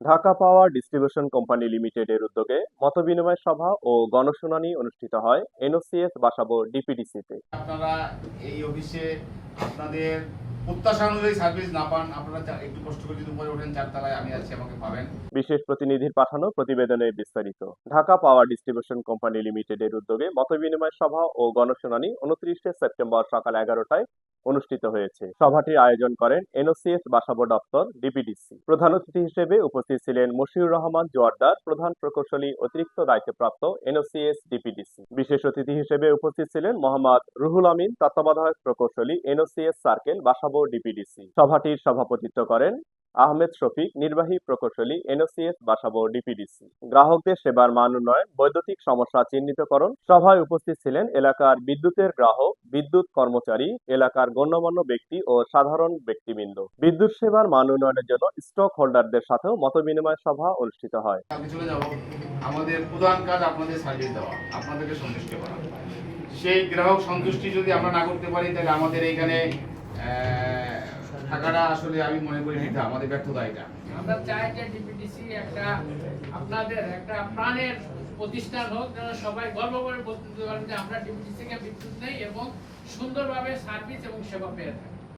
Dhaka power distribution company লিমিটেডের উদ্যোগে মতবিনিময় সভা ও গণশুনানি অনুষ্ঠিত হয় এনওসিএস বাসাবো ডিপিডিসিতে। আপনারা এই অফিসে আপনাদের প্রত্যাশা অনুযায়ী সার্ভিস না পান আপনারা একটু কষ্ট করে যদি উপরে ওঠেন চারতলায় আমি আছি আমাকে পাবেন। বিশেষ প্রতিনিধির পাঠানো প্রতিবেদনে বিস্তারিত। ঢাকা পাওয়ার ডিস্ট্রিবিউশন কোম্পানি লিমিটেডের উদ্যোগে মতবিনিময় সভা ও গণশুনানি উনত্রিশে সেপ্টেম্বর সকাল এগারোটায় অনুষ্ঠিত হয়েছে। সভাটির আয়োজন করেন এনওসিএস বাসাবো দপ্তর ডিপিডিসি। প্রধান অতিথি হিসেবে উপস্থিত ছিলেন মশিউর রহমান জোয়ারদার, প্রধান প্রকৌশলী অতিরিক্ত দায়িত্বপ্রাপ্ত এনওসিএস, ডিপিডিসি। বিশেষ অতিথি হিসেবে উপস্থিত ছিলেন মোহাম্মদ রুহুল আমিন, তত্ত্বাবধায়ক প্রকৌশলী এনওসিএস সার্কেল বাসাবো ডিপিডিসি। সভাটির সভাপতিত্ব করেন আহমেদ শফিক, নির্বাহী প্রকৌশলী, এনওসিএস, বাসাবো, ডিপিডিসি। গ্রাহকদের সেবার মান উন্নয়ন, বৈদ্যুতিক সমস্যা চিহ্নিতকরণ। সভায় উপস্থিত ছিলেন এলাকার বিদ্যুতের গ্রাহক, বিদ্যুৎ কর্মচারী, এলাকার গণ্যমান্য ব্যক্তি ও সাধারণ ব্যক্তিবৃন্দ। বিদ্যুৎ সেবার মান উন্নয়নের জন্য স্টক হোল্ডারদের সাথেও মতবিনিময় সভা অনুষ্ঠিত হয়। আমাদের প্রধান কাজ আপনাদের সার্ভিস দেওয়া, আপনাদেরকে সন্তুষ্ট করা। সেই গ্রাহক সন্তুষ্টি যদি আমরা না করতে পারি, তাহলে আমাদের এইখানে থাকাটা আসলে আমি মনে করি বৃথা, আমাদের ব্যর্থতা এটা। আমরা চাই যে ডিপিটিসি একটা আপনাদের, একটা প্রাণের প্রতিষ্ঠান হোক, যেন সবাই গর্ব করে বলতে পারেন যে আমরা ডিপিটিসি কে বিদ্যুৎ নেই এবং সুন্দরভাবে সার্ভিস এবং সেবা পেয়ে থাকি।